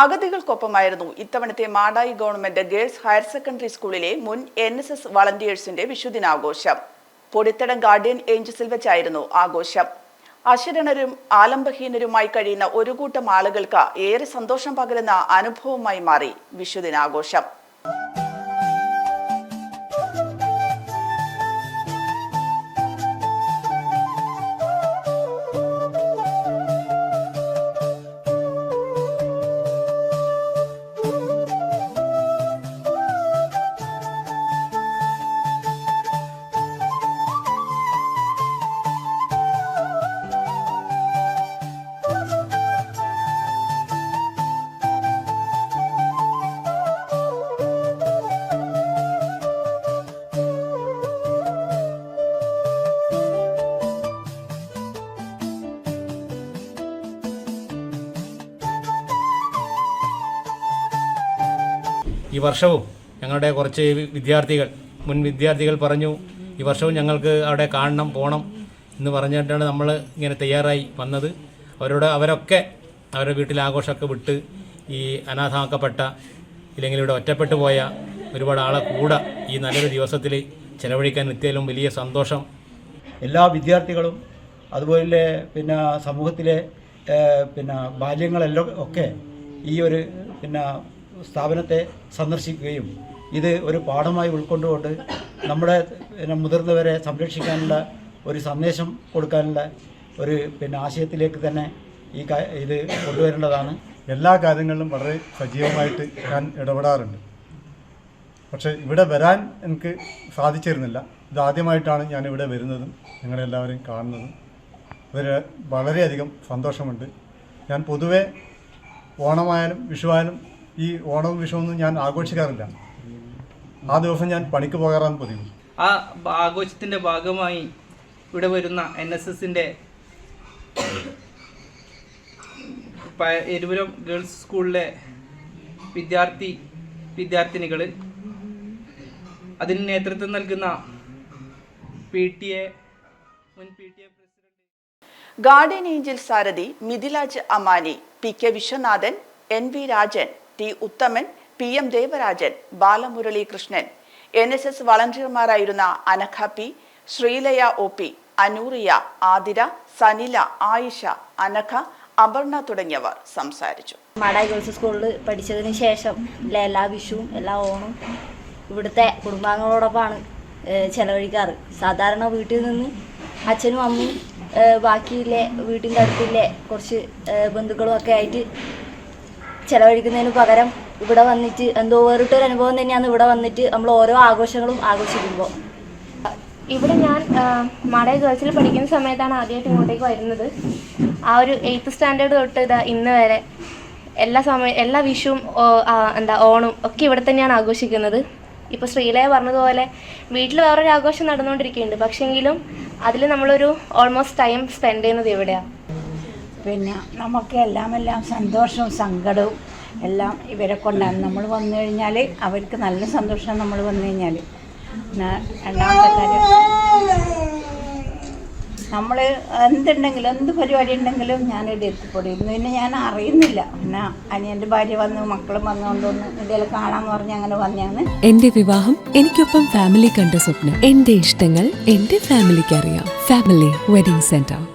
അഗതികൾക്കൊപ്പമായിരുന്നു ഇത്തവണത്തെ Madayi government girls higher secondary സ്കൂളിലെ മുൻ എൻ എസ് എസ് വളണ്ടിയേഴ്സിന്റെ വിഷുദിനാഘോഷം. പൊടിത്തടം ഗാർഡിയൻ ഏഞ്ചൽസിൽ വെച്ചായിരുന്നു ആഘോഷം. അശരണരും ആലംബഹീനരുമായി കഴിയുന്ന ഒരു കൂട്ടം ആളുകൾക്ക് ഏറെ സന്തോഷം പകരുന്ന അനുഭവമായി മാറി വിഷുദിനാഘോഷം. ഈ വർഷവും ഞങ്ങളുടെ കുറച്ച് വിദ്യാർത്ഥികൾ മുൻ വിദ്യാർത്ഥികൾ പറഞ്ഞു ഈ വർഷവും ഞങ്ങൾക്ക് അവിടെ കാണണം പോകണം എന്ന് പറഞ്ഞിട്ടാണ് നമ്മൾ ഇങ്ങനെ തയ്യാറായി വന്നത്. അവരോട് അവരൊക്കെ അവരുടെ വീട്ടിലെ ആഘോഷമൊക്കെ വിട്ട് ഈ അനാഥമാക്കപ്പെട്ട ഇല്ലെങ്കിൽ ഇവിടെ ഒറ്റപ്പെട്ടു പോയ ഒരുപാട് ആളെ കൂടെ ഈ നല്ലൊരു ദിവസത്തിൽ ചെലവഴിക്കാൻ എത്തിയാലും വലിയ സന്തോഷം. എല്ലാ വിദ്യാർത്ഥികളും അതുപോലെ പിന്നെ സമൂഹത്തിലെ പിന്നെ ബാല്യങ്ങളെല്ലാം ഒക്കെ ഈ ഒരു പിന്നെ സ്ഥാപനത്തെ സന്ദർശിക്കുകയും ഇത് ഒരു പാഠമായി ഉൾക്കൊണ്ടുകൊണ്ട് നമ്മുടെ മുതിർന്നവരെ സംരക്ഷിക്കാനുള്ള ഒരു സന്ദേശം കൊടുക്കാനുള്ള ഒരു പിന്നെ ആശയത്തിലേക്ക് തന്നെ ഈ ഇത് കൊണ്ടുവരേണ്ടതാണ്. എല്ലാ കാര്യങ്ങളിലും വളരെ സജീവമായിട്ട് ഞാൻ ഇടപെടാറുണ്ട്. പക്ഷേ ഇവിടെ വരാൻ എനിക്ക് സാധിച്ചിരുന്നില്ല. ഇതാദ്യമായിട്ടാണ് ഞാൻ ഇവിടെ വരുന്നതും നിങ്ങളെല്ലാവരെയും കാണുന്നതും. അതിൽ വളരെയധികം സന്തോഷമുണ്ട്. ഞാൻ പൊതുവേ ഓണമായാലും വിഷുവായാലും ഈ ഓണവും വിഷുവൊന്നും ഞാൻ ആഘോഷിക്കാറില്ല. ആ ദിവസം ഞാൻ പണിക്ക് പോകാറാണ് പതിവ്. ആ ആഘോഷത്തിന്റെ ഭാഗമായി ഇവിടെ വരുന്ന എൻ എസ് എസിന്റെ എരുപുരം ഗേൾസ് സ്കൂളിലെ വിദ്യാർത്ഥി വിദ്യാർത്ഥിനികൾ അതിന് നേതൃത്വം നൽകുന്ന പി ടി എ മുൻ P T A president garden angel Sarathi Mithilaj Amani P K Viswanathan N V Rajan T Uthaman P M Devarajan Balamurali Krishnan N S S വളണ്ടിയർമാരായിരുന്ന Anagha P Sreelaya O P Anuriya Athira Sanila Ayisha Anagha Aparna തുടങ്ങിയവർ സംസാരിച്ചു. Madayi girls സ്കൂളിൽ പഠിച്ചതിന് ശേഷം എല്ലാ വിഷുവും എല്ലാ ഓണവും ഇവിടുത്തെ കുടുംബാംഗങ്ങളോടൊപ്പമാണ് ചെലവഴിക്കാറ്. സാധാരണ വീട്ടിൽ നിന്ന് അച്ഛനും അമ്മയും ബാക്കിയിലെ വീട്ടിന്റെ അടുത്തില്ലേ കുറച്ച് ബന്ധുക്കളും ഒക്കെ ആയിട്ട് ചെലവഴിക്കുന്നതിന് പകരം ഇവിടെ വന്നിട്ട് എന്തോ വേറിട്ടൊരു അനുഭവം തന്നെയാണ് ഇവിടെ വന്നിട്ട് നമ്മൾ ഓരോ ആഘോഷങ്ങളും ആഘോഷിക്കുമ്പോൾ ഇവിടെ ഞാൻ മാടയ ഗേൾസിൽ പഠിക്കുന്ന സമയത്താണ് ആദ്യമായിട്ട് ഇങ്ങോട്ടേക്ക് വരുന്നത്. ആ ഒരു എയ്ത്ത് സ്റ്റാൻഡേർഡ് തൊട്ട് ഇതാ ഇന്ന് വരെ എല്ലാ സമയം എല്ലാ വിഷുവും എന്താ ഓണും ഒക്കെ ഇവിടെ തന്നെയാണ് ആഘോഷിക്കുന്നത്. ഇപ്പോൾ ശ്രീലയ പറഞ്ഞതുപോലെ വീട്ടിൽ വേറൊരു ആഘോഷം നടന്നുകൊണ്ടിരിക്കുന്നുണ്ട്. പക്ഷെങ്കിലും അതിൽ നമ്മളൊരു ഓൾമോസ്റ്റ് ടൈം സ്പെൻഡ് ചെയ്യുന്നത് ഇവിടെയാണ് പിന്നെ നമുക്ക് എല്ലാം എല്ലാം സന്തോഷവും സങ്കടവും എല്ലാം ഇവരെ കൊണ്ടാണ് നമ്മൾ വന്നു കഴിഞ്ഞാൽ അവർക്ക് നല്ല സന്തോഷം നമ്മൾ വന്നു കഴിഞ്ഞാൽ രണ്ടാമത്തെ കാര്യം നമ്മൾ എന്തുണ്ടെങ്കിലും എന്ത് പരിപാടി ഉണ്ടെങ്കിലും ഞാൻ എത്തിപ്പെടും. ഇന്ന് പിന്നെ ഞാൻ അറിയുന്നില്ല. പിന്നെ അനിയന്റെ ഭാര്യ വന്നു മക്കളും വന്നുകൊണ്ടൊന്ന് എന്തെങ്കിലും കാണാമെന്ന് പറഞ്ഞ് അങ്ങനെ വന്നാണ് എന്റെ വിവാഹം എനിക്കൊപ്പം ഫാമിലി കണ്ട സ്വപ്നം. എന്റെ ഇഷ്ടങ്ങൾ എന്റെ ഫാമിലിക്ക് അറിയാം. Family wedding centre